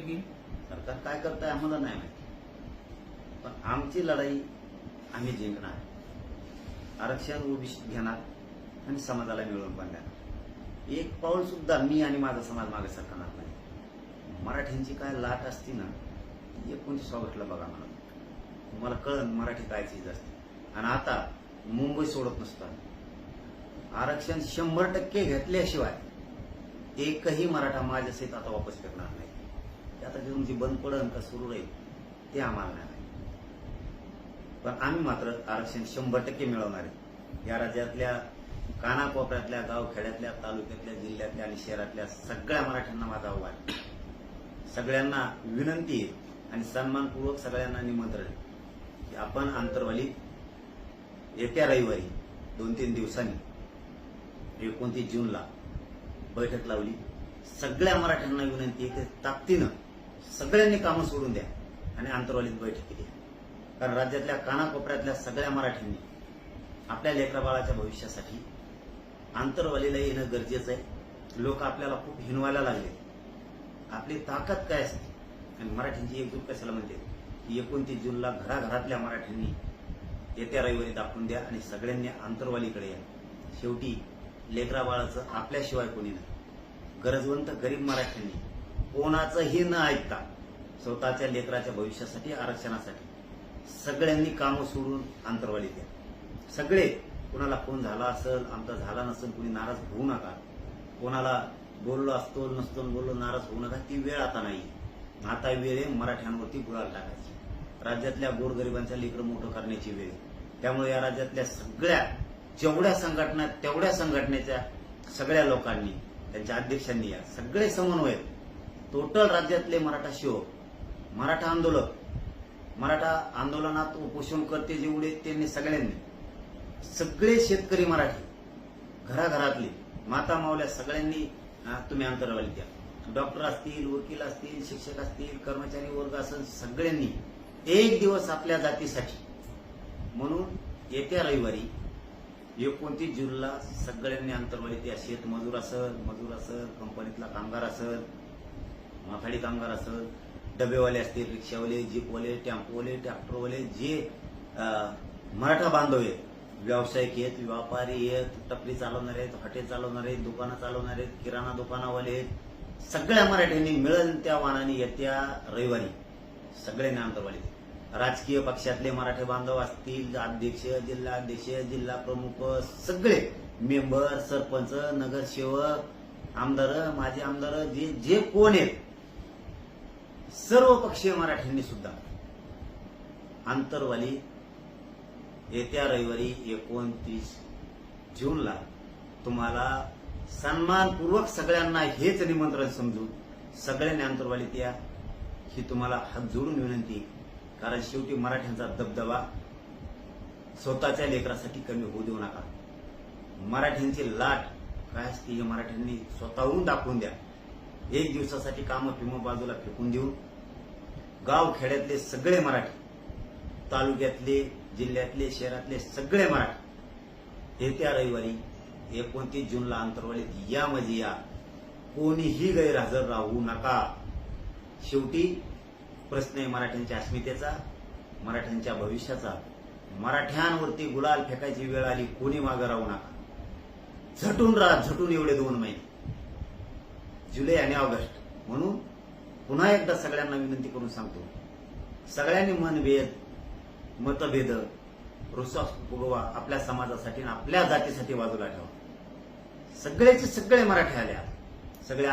केली सरकार काय करताय आम्हाला नाही माहिती. पण आमची लढाई आम्ही जिंकणार. आरक्षण ओबीसी घेणार आणि समाजाला मिळवून पण देणार. एक पाऊल सुद्धा मी आणि माझा समाज मागे सरकणार नाही. मराठ्यांची काय लाट असती ना एकोणतीस ऑगस्टला बघा मला. तुम्हाला कळण मराठी काय चीज असते. आणि आता मुंबई सोडत नसतो आरक्षण शंभर टक्के घेतल्याशिवाय एकही मराठा माझ्या सहित आता वापस फेकणार नाही. आता जे तुमची बंद पडन का सुरू राहील ते आम्हाला नाही पण आम्ही मात्र आरक्षण शंभर टक्के मिळवणार आहे. या राज्यातल्या कानाकोपऱ्यातल्या गावखेड्यातल्या तालुक्यातल्या जिल्ह्यातल्या आणि शहरातल्या सगळ्या मराठ्यांना माझा आव्हान आहे. सगळ्यांना विनंती आहे आणि सन्मानपूर्वक सगळ्यांना निमंत्रण आहे की आपण आंतरवाली येत्या रविवारी दोन तीन दिवसांनी एकोणतीस जूनला बैठक लावली. सगळ्या मराठ्यांना विनंती आहे की ताकदीनं सगळ्यांनी कामं सोडून द्या आणि आंतरवालीत बैठकी द्या कारण राज्यातल्या कानाकोपऱ्यातल्या सगळ्या मराठ्यांनी आपल्या लेकराबाळाच्या भविष्यासाठी आंतरवालीला येणं गरजेचं आहे. लोक आपल्याला खूप हिनवायला लागले. आपली ताकद काय असते? आणि मराठींची एकजूट कशाला म्हणते? की एकोणतीस जूनला घराघरातल्या मराठ्यांनी येत्या रविवारी दाखवून द्या आणि सगळ्यांनी आंतरवालीकडे या. शेवटी लेकराबाळाचं आपल्याशिवाय कोणी नाही. गरजवंत गरीब मराठ्यांनी कोणाचंही न ऐकता स्वतःच्या लेकराच्या भविष्यासाठी आरक्षणासाठी सगळ्यांनी कामं सोडून अंतरवाली द्या सगळे. कोणाला फोन झाला असेल आमचा झाला नसेल कुणी नाराज होऊ नका. कोणाला बोललो असतो नसतो बोललो नाराज होऊ नका ती वेळ आता नाही. आता वेळ आहे मराठ्यांवरती गुळाल टाकायची. राज्यातल्या गोरगरिबांच्या लेकरं मोठं करण्याची वेळ आहे. त्यामुळे या राज्यातल्या सगळ्या जेवढ्या संघटना तेवढ्या संघटनेच्या सगळ्या लोकांनी त्यांच्या अध्यक्षांनी या. सगळे समन्वय टोटल राज्यातले मराठा शिव मराठा आंदोलक मराठा आंदोलनात उपोषण करते जेवढे त्यांनी सगळ्यांनी. सगळे शेतकरी मराठी घराघरातले माता मावल्या सगळ्यांनी तुम्ही अंतरावली द्या. डॉक्टर असतील वकील असतील शिक्षक असतील कर्मचारी वर्ग असेल सगळ्यांनी एक दिवस आपल्या जातीसाठी. म्हणून येत्या रविवारी एकोणतीस जूनला सगळ्यांनी अंतरवाली द्या शेतमजूर असेल मजूर असेल कंपनीतला कामगार असेल माथाडी कामगार असेल डबेवाले असतील रिक्षावाले जीपवाले टेम्पोवाले ट्रॅक्टरवाले जे मराठा बांधव आहेत व्यावसायिक आहेत व्यापारी आहेत टपरी चालवणारे आहेत हॉटेल चालवणारे आहेत दुकानं चालवणारे आहेत किराणा दुकानावाले आहेत सगळ्या मराठ्यांनी मिळेल त्या वाहनाने येत्या रविवारी सगळ्यांनी अंतर्वाली राजकीय पक्षातले मराठे बांधव असतील अध्यक्ष जिल्हाध्यक्ष जिल्हा प्रमुख सगळे मेंबर सरपंच नगरसेवक आमदार माजी आमदार जे जे कोण आहेत सर्व पक्षीय मराठ्यांनी सुद्धा आंतरवाली येत्या रविवारी एकोणतीस जूनला तुम्हाला सन्मानपूर्वक सगळ्यांना हेच निमंत्रण समजून सगळ्यांनी आंतरवालीत या ही तुम्हाला हात जोडून विनंती. कारण शेवटी मराठ्यांचा दबदबा स्वतःच्या लेकरासाठी कमी होऊ देऊ नका. मराठ्यांची लाट काय असते हे मराठ्यांनी स्वतःहून दाखवून द्या. एक दिवसासाठी कामं पिमं बाजूला फेकून देऊन गाव खेड्यातले सगळे मराठी तालुक्यातले जिल्ह्यातले शहरातले सगळे मराठी. येत्या रविवारी एकोणतीस जूनला अंतर्वालीत या म्हणजे या. कोणीही गैरहजर राहू नका. शेवटी प्रश्न आहे मराठ्यांच्या अस्मितेचा मराठ्यांच्या भविष्याचा. मराठ्यांवरती गुलाल फेकायची वेळ आली कोणी मागं राहू नका. झटून राहा झटून एवढे दोन महिने. जुलै आणि ऑगस्ट. म्हणून पुन्हा एकदा सगळ्यांना विनंती करून सांगतो. सगळ्यांनी मनभेद मतभेद रुसास फुगवा आपल्या समाजासाठी आणि आपल्या जातीसाठी बाजूला ठेवा. सगळेचे सगळे मराठी आल्या. सगळ्या सगळे